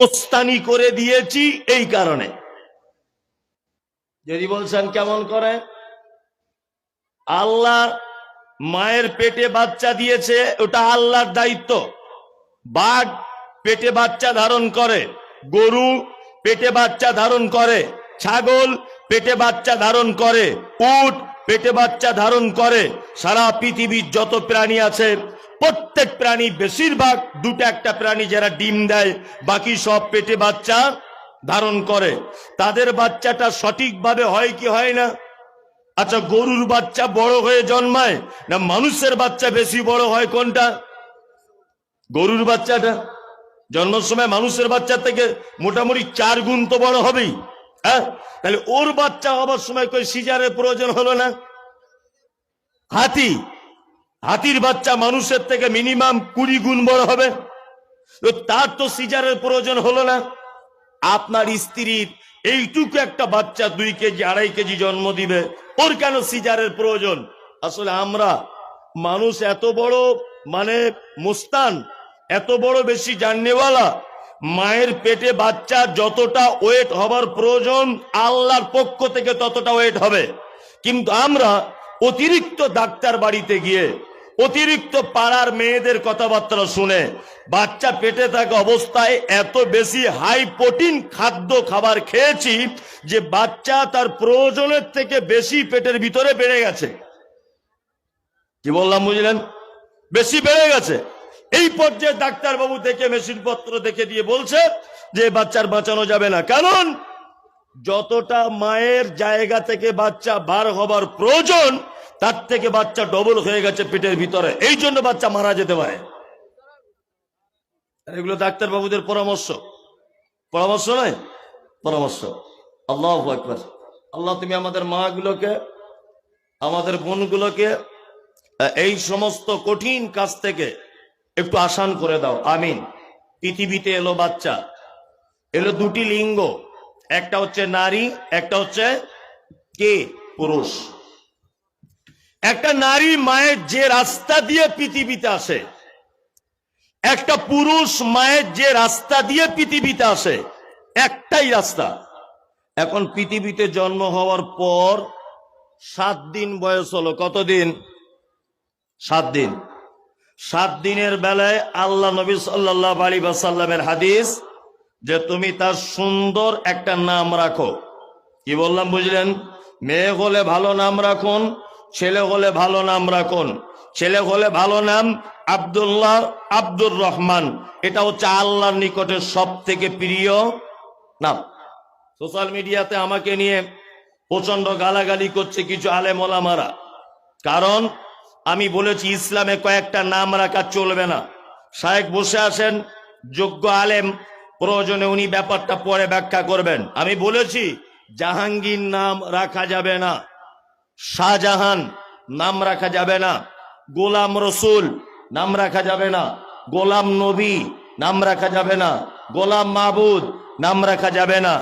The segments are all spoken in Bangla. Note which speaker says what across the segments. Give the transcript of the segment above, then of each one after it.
Speaker 1: ওস্তানি করে দিয়েছি এই কারণে। যদি বলছেন, কেমন করে? আল্লাহ মায়ের পেটে বাচ্চা দিয়েছে, ওটা আল্লাহর দায়িত্ব। বাঘ পেটে বাচ্চা ধারণ করে, গরু পেটে বাচ্চা ধারণ করে, ছাগল পেটে বাচ্চা ধারণ করে, উট পেটে বাচ্চা ধারণ করে, সারা পৃথিবীর যত প্রাণী আছে প্রত্যেক প্রাণী বেশিরভাগ দুটো একটা প্রাণী যারা ডিম দেয়, বাকি সব পেটে বাচ্চা ধারণ করে। তাদের বাচ্চাটা সঠিকভাবে হয় কি হয় না? আচ্ছা গরুর বাচ্চা বড় হয়ে জন্মায় না মানুষের বাচ্চা বেশি বড় হয় কোনটা? গরুর বাচ্চাটা। জন্মের সময় মানুষের বাচ্চা থেকে মোটামুটি চার গুণ তো বড় হবেই হ্যাঁ? তাহলে ওর বাচ্চা হবার সময় কই সিজারের প্রয়োজন হলো না? হাতি। হাতির বাচ্চা মানুষের থেকে মিনিমাম কুড়ি গুণ বড় হবে। তো তার তো সিজারের প্রয়োজন হলো না। আপনার স্ত্রীর এইটুকু একটা বাচ্চা দুই কেজি, আড়াই কেজি জন্ম দিবে। ওর কেন সিজারের প্রয়োজন? আসলে আমরা মানুষ এত বড় মানে মুস্তান, এত বড় বেশি জাননেওয়ালা, মায়ের পেটে বাচ্চা যতটা ওয়েট হবার প্রয়োজন, আল্লাহর পক্ষ থেকে ততটা ওয়েট হবে। কিন্তু আমরা অতিরিক্ত ডাক্তার বাড়িতে গিয়ে অতিরিক্ত পাড়ার মেয়েদের কথাবার্তা শুনে বাচ্চা পেটে থাকা অবস্থায় এত বেশি হাই প্রোটিন খাদ্য খাবার খেয়েছি যে বাচ্চা তার প্রয়োজনের থেকে বেশি পেটের ভিতরে বেড়ে গেছে। কি বললাম, বুঝলেন? বেশি বেড়ে গেছে। এই পর্যায়ে ডাক্তারবাবু দেখে মেশিন পত্র দেখে দিয়ে বলছে যে বাচ্চার বাঁচানো যাবে না। কারণ যতটা মায়ের জায়গা থেকে বাচ্চা বার হবার প্রয়োজন তার থেকে বাচ্চা ডবল হয়ে গেছে পেটের ভিতরে। এই জন্য বাচ্চা মারা যেতে পারে। এগুলো ডাক্তারবাবুদের পরামর্শ। পরামর্শ নয়, পরামর্শ। আল্লাহ একবার আল্লাহ, তুমি আমাদের মা গুলোকে আমাদের বোনগুলোকে এই সমস্ত কঠিন কাজ থেকে একটু আসান করে দাও। আমিন। পৃথিবীতে এলো বাচ্চা। এলো দুটি লিঙ্গ। একটা হচ্ছে নারী, একটা হচ্ছে কে? পুরুষ। একটা নারী মায়ের যে রাস্তা দিয়ে পৃথিবীতে আসে, একটা পুরুষ মায়ের যে রাস্তা দিয়ে পৃথিবীতে আসে, একটাই রাস্তা। এখন পৃথিবীতে জন্ম হওয়ার পর সাত দিন বয়স হলো, কতদিন? সাত দিন। সাত দিনের বেলায় আল্লাহ নবী সাল্লাহ আলী সাল্লামের হাদিস যে তুমি তার সুন্দর একটা নাম রাখো। কি বললাম, বুঝলেন? মেয়ে হলে ভালো নাম রাখুন ছেলে হলে ভালো নাম রাখুন। ছেলে হলে ভালো নাম আব্দুল্লাহ আব্দুর রহমান। এটা হচ্ছে আল্লাহর নিকটে সব থেকে প্রিয় নাম। সোশ্যাল মিডিয়াতে আমাকে নিয়ে প্রচণ্ড গালাগালি করছে কিছু আলেম ওলামারা। কারণ আমি বলেছি, ইসলামে কয়েকটা নাম রাখা চলবে না। শায়েক বসে আসেন যোগ্য আলেম, প্রয়োজনে উনি ব্যাপারটা পরে ব্যাখ্যা করবেন। আমি বলেছি, জাহাঙ্গীর নাম রাখা যাবে না। শাহজাহান, নাম রাখা যাবে না। গোলাম রসুল, নাম রাখা যাবে না। গোলাম নবী, নাম রাখা যাবে না। গোলাম মাহবুদ, নাম রাখা যাবে না।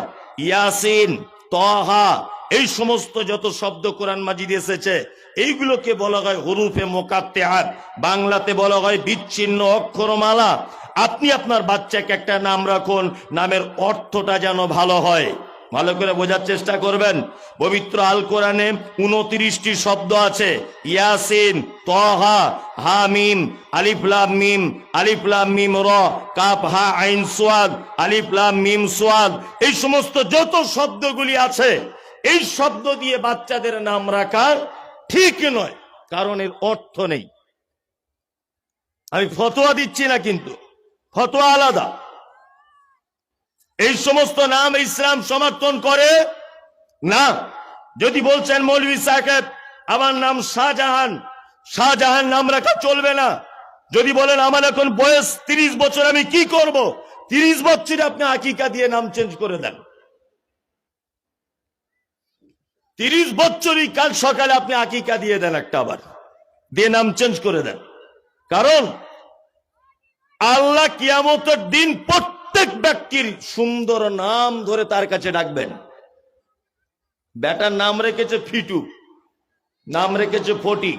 Speaker 1: ইয়াসিন তহা এই সমস্ত যত শব্দ কোরআন মাজিদ এসেছে, এইগুলোকে বলা হয় হরুফে মোকাত্তে হাত বাংলাতে বলা হয় বিচ্ছিন্ন অক্ষরমালা। আপনি আপনার বাচ্চাকে একটা নাম রাখুন, নামের অর্থটা যেন ভালো হয়। ভালো করে বোঝার চেষ্টা করবেন। পবিত্র আল কোরআনে উনত্রিশটি শব্দ আছে। ইয়াসিন, তহা হা মিম আলিফলাম মিম আলিফলাম মিম র কাপ হা, আইন, সোয়াদ আলিফলাম মিম, সোয়াদ। এই সমস্ত যত শব্দগুলি আছে, এই শব্দ দিয়ে বাচ্চাদের নাম রাখা ঠিক নয়, কারণ এর অর্থ নেই। আমি ফতোয়া দিচ্ছি না কিন্তু, ফতোয়া আলাদা। এই সমস্ত নাম ইসলাম সমর্থন করে? না। যদি বলছেন মৌলভী সাহেব, আমার নাম শাহজাহান শাহজাহান নাম রাখা চলবে না। যদি বলেন, আমার এখন বয়স তিরিশ বছর, আমি কি করব? তিরিশ বছরে আপনি আকিকা দিয়ে নাম চেঞ্জ করে দেন। তিরিশ বছরই কাল সকালে আপনি আকিকা দিয়ে দেন একটা আবার। দিয়ে নাম চেঞ্জ করে দেন। কারণ, আল্লাহ কিয়ামতের দিন প্রত্যেক ব্যক্তির সুন্দর নাম ধরে তার কাছে ডাকবেন। বেটার নাম রেখেছে ফিটু, নাম রেখেছে ফটি।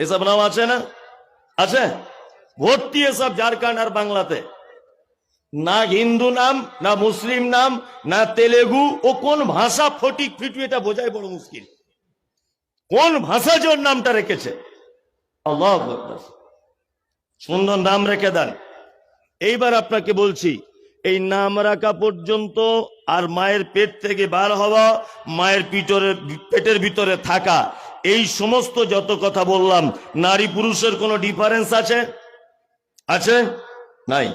Speaker 1: এসব নাম আছে না? আছে? ভর্তি এসব ঝাড়খণ্ড আর বাংলাতে। না হিন্দু নাম, না মুসলিম নাম, না তেলেগু, ও কোন ভাষা ফটিক ফিটু এটা বোঝাই বড় মুশকিল। কোন ভাষা যে নামটা রেখেছে। সুন্দর নাম রেখে দেন। এইবার আপনাকে বলছি, এই নাম রাখা পর্যন্ত আর মায়ের পেট থেকে বার হওয়া, মায়ের পিটরে পেটের ভিতরে থাকা, এই সমস্ত যত কথা বললাম নারী পুরুষের কোনো ডিফারেন্স আছে? আছে? নাই?